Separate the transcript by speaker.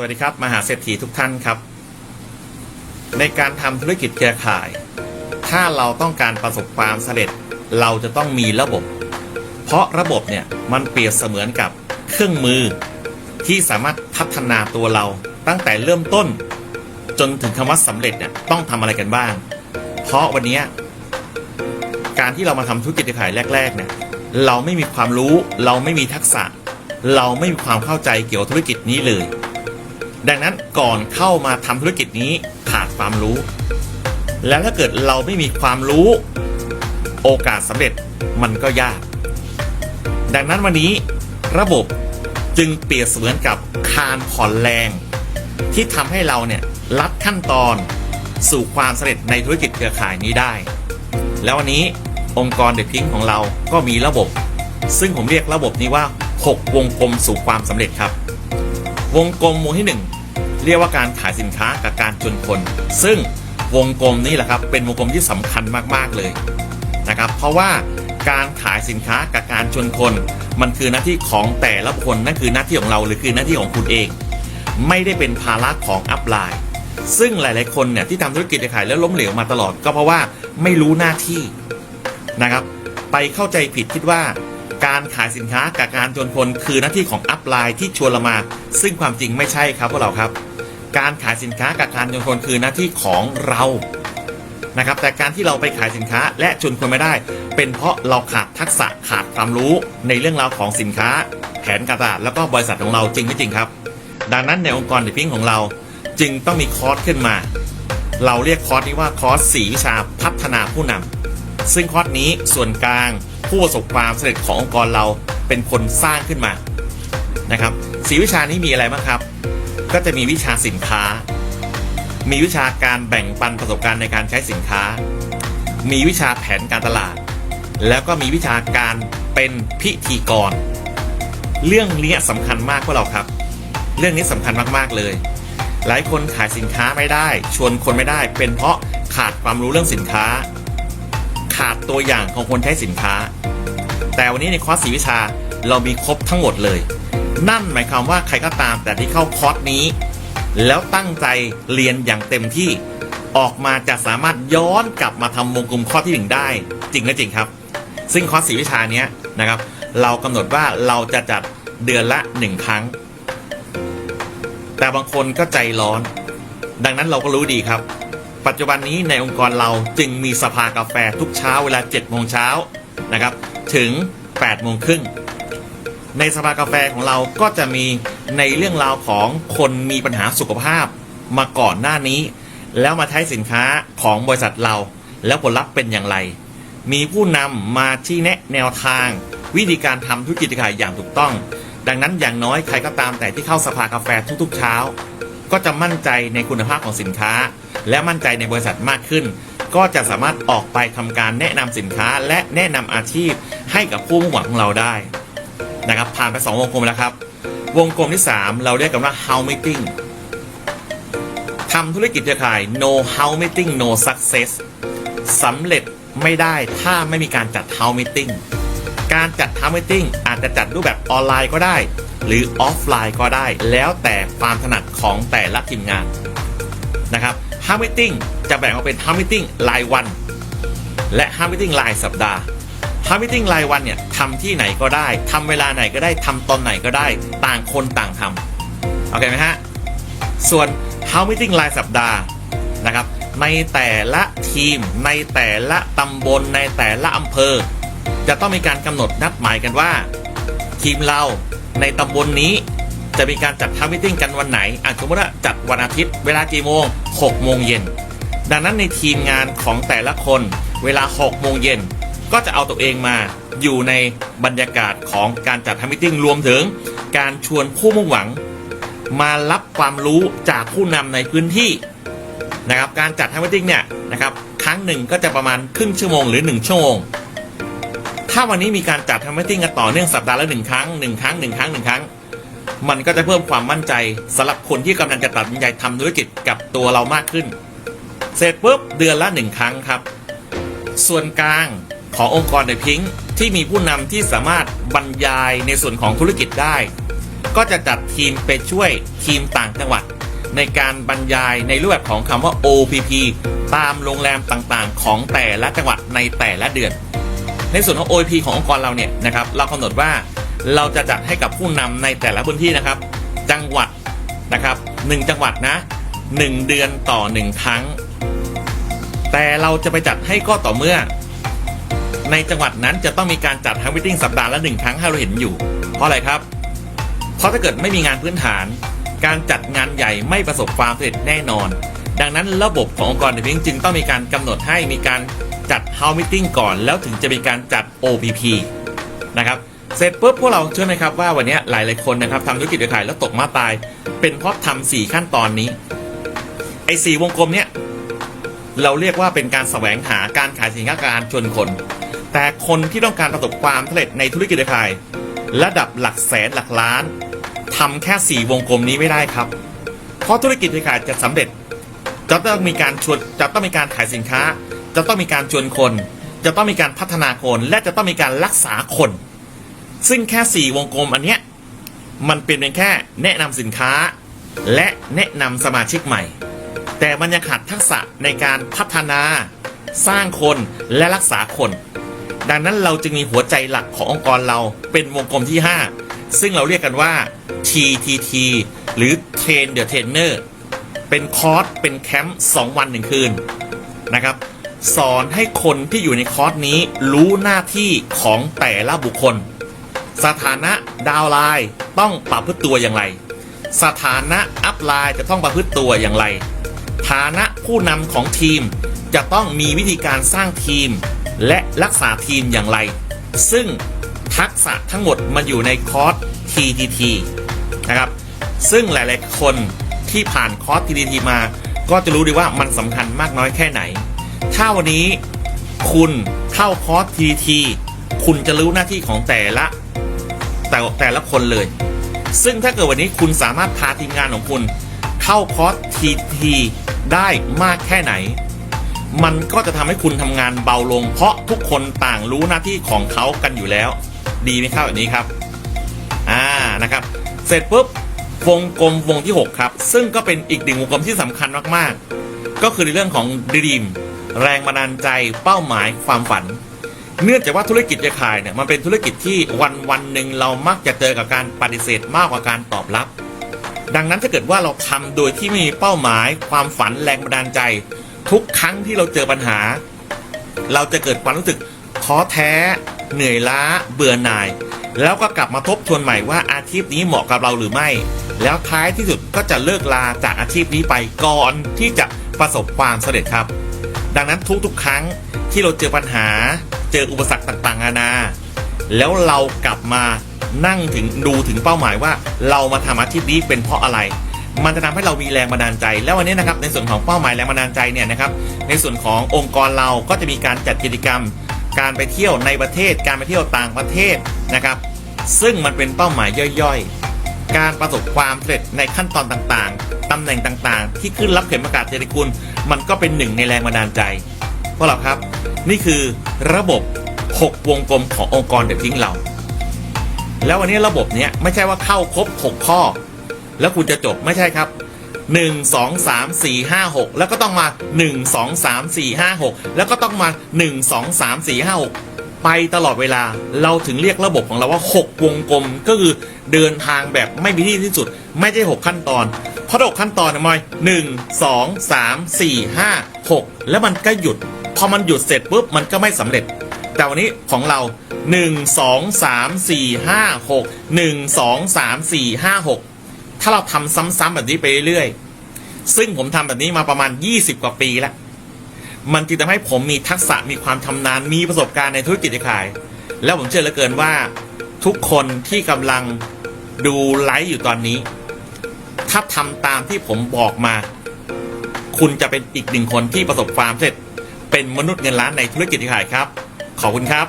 Speaker 1: วัสดีครับ มหาเศรษฐีทุกท่านครับ ในการทำธุรกิจเครือข่าย ถ้าเราต้องการประสบความสำเร็จ เราจะต้องมีระบบ เพราะระบบเนี่ยมันเปรียบเสมือนกับเครื่องมือ ที่สามารถพัฒนาตัวเราตั้งแต่เริ่มต้น จนถึงคำว่าสำเร็จเนี่ยต้องทำอะไรกันบ้าง เพราะวันนี้การที่เรามาทำธุรกิจเครือข่ายแรก ๆ เนี่ยเราไม่มีความรู้ เราไม่มีทักษะ เราไม่มีความเข้าใจเกี่ยวกับธุรกิจนี้เลย ดังนั้นก่อนเข้ามาทำธุรกิจนี้ขาดความรู้ แล้วถ้าเกิดเราไม่มีความรู้ โอกาสสำเร็จมันก็ยาก ดังนั้นวันนี้ระบบจึงเปรียบเสมือนกับคานผ่อนแรง ที่ทำให้เราเนี่ยลัดขั้นตอนสู่ความสำเร็จในธุรกิจเครือข่ายนี้ได้ แล้ววันนี้องค์กรเด e p พิงของเราก็มีระบบ ซึ่งผมเรียกระบบนี้ว่า 6 วงกลมสู่ความสำเร็จครับ วงกลมวงที่ 1 เรียกว่าการขายสินค้ากับการชวนคน ซึ่งวงกลมนี้แหละครับเป็นวงกลมที่สำคัญมากๆเลยนะครับเพราะว่าการขายสินค้ากับการชวนคน มันคือหน้าที่ของแต่ละคคลนั่นคือหน้าที่ของเราหรือคือหน้าที่ของคุณเอง ไม่ได้เป็นภาระของอัพไลน์ซึ่งหลาย ๆ คนเนี่ยที่ทำธุรกิจขายแล้วล้มเหลวมาตลอด ก็เพราะว่าไม่รู้หน้าที่นะครับ ไปเข้าใจผิดคิดว่า การขายสินค้ากับการชวนคนคือหน้าที่ของอัพไลน์ที่ชวนเรามา ซึ่งความจริงไม่ใช่ครับพวกเราครับ การขายสินค้ากับการชวนคนคือหน้าที่ของเรานะครับแต่การที่เราไปขายสินค้าและชวนคนไม่ได้ เป็นเพราะเราขาดทักษะขาดความรู้ในเรื่องราวของสินค้า แผนการตลาดแล้วก็บริษัทของเราจริงไม่จริงครับ ดังนั้นในองค์กรเดพิงของเราจึงต้องมีคอร์สขึ้นมา เราเรียกคอร์สนี้ว่าคอร์สสีวิชาพัฒนาผู้นำ ซึ่งคอร์สนี้ส่วนกลางผู้ประสบความสำเร็จขององค์กรเราเป็นคนสร้างขึ้นมานะครับสีวิชานี้มีอะไรบ้างครับ ก็จะมีวิชาสินค้า มีวิชาการแบ่งปันประสบการณ์ในการใช้สินค้า มีวิชาแผนการตลาด แล้วก็มีวิชาการเป็นพิธีกร เรื่องนี้สำคัญมากพวกเราครับ เรื่องนี้สำคัญมากๆเลย หลายคนขายสินค้าไม่ได้ ชวนคนไม่ได้ เป็นเพราะขาดความรู้เรื่องสินค้า ขาดตัวอย่างของคนใช้สินค้า แต่วันนี้ในคอร์สสีวิชาเรามีครบทั้งหมดเลย นั่นหมายความว่าใครก็ตามแต่ที่เข้าคอร์สนี้ แล้วตั้งใจเรียนอย่างเต็มที่ออกมาจะสามารถย้อนกลับมาทำวงกลมข้อที่หนึ่งได้ จริงและจริงครับ ซึ่งคอร์สสีวิชานี้นะครับ เรากำหนดว่าเราจะจัดเดือนละหนึ่งครั้ง แต่บางคนก็ใจร้อน ดังนั้นเราก็รู้ดีครับ ปัจจุบันนี้ในองค์กรเราจึงมีสภากาแฟทุกเช้าเวลา7โมงเช้านะครับถึง8โมงครึ่งในสภากาแฟของเราก็จะมีในเรื่องราวของคนมีปัญหาสุขภาพมาก่อนหน้านี้ แล้วมาใช้สินค้าของบริษัทเรา แล้วผลลัพธ์เป็นอย่างไร มีผู้นำมาชี้แนะแนวทาง วิธีการทำธุรกิจขายอย่างถูกต้อง ดังนั้นอย่างน้อยใครก็ตามแต่ที่เข้าสภากาแฟทุกๆเช้า ก็จะมั่นใจในคุณภาพของสินค้า และมั่นใจในบริษัทมากขึ้น ก็จะสามารถออกไปทำการแนะนำสินค้า และแนะนำอาชีพให้กับผู้มุ่งหวังของเราได้นะครับผ่านไป 2 วงกลมแล้วครับ วงกลมที่ 3 เราเรียกกันว่า how meeting ทำธุรกิจเครือข่าย no how meeting no success สำเร็จไม่ได้ถ้าไม่มีการจัด how meeting การจัด how meeting อาจจะจัดรูปแบบออนไลน์ก็ได้ หรือออฟไลน์ก็ได้ แล้วแต่ความถนัดของแต่ละทีมงานนะครับ how meeting จะแบ่งออกเป็น how meeting รายวัน และ how meeting รายสัปดาห์ how meeting รายวันเนี่ยทำที่ไหนก็ได้ทำเวลาไหนก็ได้ทำตอนไหนก็ได้ ต่างคนต่างทำโอเคไหมฮะส่วน how meeting รายสัปดาห์นะครับในแต่ละทีม ในแต่ละตำบลในแต่ละอำเภอ จะต้องมีการกำหนดนัดหมายกันว่า ทีมเราในตำบลนนี้ จะมีการจัด how meeting กันวันไหนอ่ะสมมติว่าจัดวันอาทิตย์เวลากี่โมง6โมงเย็น ดังนั้นในทีมงานของแต่ละคนเวลา6โมงเย็น ก็จะเอาตัวเองมาอยู่ในบรรยากาศของการจัดทำมิ팅รวมถึงการชวนผู้มุ่งหวัง มารับความรู้จากผู้นำในพื้นที่นะครับการจัดทำมิ팅เนี่ยนะครับครั้งหนึ่งก็จะประมาณครึ่งชั่วโมงหรือ 1 ชั่วโมง ถ้าวันนี้มีการจัดทำมิ팅กันต่อเนื่องสัปดาห์ละหนึ่งครั้งหนึ่งครั้งหนึ่งครั้งหนึ่งครั้ง มันก็จะเพิ่มความมั่นใจสำหรับคนที่กำลังจะตัดสินใจทำธุรกิจกับตัวเรามากขึ้น เสร็จปุ๊บเดือนละหนึ่งครั้งครับ ส่วนกลางขององค์กรเดพิงที่มีผู้นำที่สามารถบรรยายในส่วนของธุรกิจได้ ก็จะจัดทีมไปช่วยทีมต่างจังหวัด ในการบรรยายในรูปแบบของคำว่า OPP ตามโรงแรมต่างๆ ของแต่ละจังหวัดในแต่ละเดือน ในส่วนของ OEP ขององค์กรเราเนี่ยนะครับเรากำหนดว่า เราจะจัดให้กับผู้นำในแต่ละพื้นที่นะครับ จังหวัดนะครับหนึ่งจังหวัดนะหนึ่งเดือนต่อหนึ่งครั้ง แต่เราจะไปจัดให้ก็ต่อเมื่อ ในจังหวัดนั้นจะต้องมีการจัดฮัมวิตติ้งสัปดาห์ละหนึ่งครั้งให้เราเห็นอยู่ เพราะอะไรครับ เพราะถ้าเกิดไม่มีงานพื้นฐาน การจัดงานใหญ่ไม่ประสบความสำเร็จแน่นอน ดังนั้นระบบขององค์กรเดพิงจึงต้องมีการกำหนดให้มีการจัด House Meeting ก่อน แล้วถึงจะมีการจัด OPP นะครับ เสร็จปุ๊บพวกเราเชื่อไหมครับว่าวันนี้หลายๆคนนะครับทำธุรกิจขายแล้วตกมาตาย เป็นเพราะทำสี่ขั้นตอนนี้ไอ้สี่วงกลมเนี้ยเราเรียกว่าเป็นการแสวงหาการขายสินค้าการชวนคน แต่คนที่ต้องการประสบความสำเร็จในธุรกิจขาย ระดับหลักแสนหลักล้านทำแค่สี่วงกลมนี้ไม่ได้ครับ เพราะธุรกิจขายจะสำเร็จ จะต้องมีการชวนจะต้องมีการขายสินค้า จะต้องมีการชวนคน จะต้องมีการพัฒนาคน และจะต้องมีการรักษาคน ซึ่งแค่สี่วงกลมอันเนี้ยมันเป็นเพียงแค่แนะนำสินค้า และแนะนำสมาชิกใหม่ แต่มันยังขาดทักษะในการพัฒนา สร้างคนและรักษาคน ดังนั้นเราจึงมีหัวใจหลักขององค์กรเราเป็นวงกลมที่ 5 ซึ่งเราเรียกกันว่า TTT หรือ Train the Trainer เป็นคอร์สเป็นแคมป์2วัน1คืนนะครับสอนให้คนที่อยู่ในคอร์สนี้รู้หน้าที่ของแต่ละบุคคล สถานะดาวไลน์ต้องประพฤติตัวอย่างไร สถานะอัพไลน์จะต้องประพฤติตัวอย่างไร ฐานะผู้นำของทีมจะต้องมีวิธีการสร้างทีม และรักษาทีมอย่างไร ซึ่งทักษะทั้งหมดมันอยู่ในคอร์ส TTT นะครับ ซึ่งหลาย ๆ คนที่ผ่านคอร์ส TTT มา ก็จะรู้ดีว่ามันสำคัญมากน้อยแค่ไหน ถ้าวันนี้คุณเข้าคอร์ส TTT คุณจะรู้หน้าที่ของแต่ละ แต่แต่ละคนเลย ซึ่งถ้าเกิดวันนี้คุณสามารถพาทีมงานของคุณเข้าคอร์ส TTT ได้มากแค่ไหน มันก็จะทำให้คุณทำงานเบาลง เพราะทุกคนต่างรู้หน้าที่ของเขากันอยู่แล้ว ดีไหมครับแบบนี้ครับ อ่านะครับ เสร็จปุ๊บวงกลมวงที่ 6 ครับ ซึ่งก็เป็นอีกหนึ่งวงกลมที่สำคัญมากๆ ก็คือในเรื่องของดีมแรงบันดาลใจเป้าหมายความฝัน เนื่องจากว่าธุรกิจจะขายเนี่ยมันเป็นธุรกิจที่วันวันหนึ่งเรามักจะเจอกับการปฏิเสธมากกว่าการตอบรับ ดังนั้นถ้าเกิดว่าเราทำโดยที่ไม่มีเป้าหมาย ความฝันแรงบันดาลใจ ทุกครั้งที่เราเจอปัญหา เราจะเกิดความรู้สึกท้อแท้ เหนื่อยล้า เบื่อหน่าย แล้วก็กลับมาทบทวนใหม่ว่าอาชีพนี้เหมาะกับเราหรือไม่ แล้วท้ายที่สุดก็จะเลิกลาจากอาชีพนี้ไปก่อนที่จะประสบความสำเร็จครับ ดังนั้นทุกๆ ครั้งที่เราเจอปัญหา เจออุปสรรคต่างๆนานา แล้วเรากลับมานั่งถึงดูถึงเป้าหมายว่า เรามาทำอาชีพนี้เป็นเพราะอะไร มันจะทำให้เรามีแรงบันดาลใจ แล้ววันนี้นะครับในส่วนของเป้าหมายแรงบันดาลใจเนี่ยนะครับ ในส่วนขององค์กรเราก็จะมีการจัดกิจกรรม การไปเที่ยวในประเทศ การไปเที่ยวต่างประเทศนะครับ ซึ่งมันเป็นเป้าหมายย่อยๆ การประสบความสำเร็จในขั้นตอนต่างๆตำแหน่งต่างๆ ที่ขึ้นรับเข็มประกาศเจริกุลมันก็เป็นหนึ่งในแรงบันดาลใจพวกเราครับ นี่คือระบบ 6 วงกลมขององค์กรเด็กทิ้งเรา แล้ววันนี้ระบบเนี้ยไม่ใช่ว่าเข้าครบ 6 ข้อ แล้วคุณจะจบไม่ใช่ครับ 1 2 3 4 5 6 แล้วก็ต้องมา 1 2 3 4 5 6 แล้วก็ต้องมา 1 2 3 4 5 6 ไปตลอดเวลาเราถึงเรียกระบบของเราว่า 6 วงกลมก็คือเดินทางแบบไม่มีที่สิ้นสุด ไม่ใช่ 6 ขั้นตอนเพราะ6ขั้นตอนนี่ยมอยหนึ่งสองสามสี่ห้าหกแล้วมันก็หยุด พอมันหยุดเสร็จปุ๊บมันก็ไม่สำเร็จ แต่วันนี้ของเรา 1 2 3 4 5 6 1 2 3 4 5 6 ถ้าเราทำซ้ำๆแบบนี้ไปเรื่อยๆ ซึ่งผมทำแบบนี้มาประมาณ 20 กว่าปีแล้ว มันจึงทำให้ผมมีทักษะมีความชำนาญมีประสบการณ์ในธุรกิจขาย แล้วผมเชื่อเหลือเกินว่าทุกคนที่กำลังดูไลฟ์อยู่ตอนนี้ ถ้าทำตามที่ผมบอกมา คุณจะเป็นอีกหนึ่งคนที่ประสบความสำเร็จ เป็นมนุษย์เงินล้านในธุรกิจขายครับ ขอบคุณครับ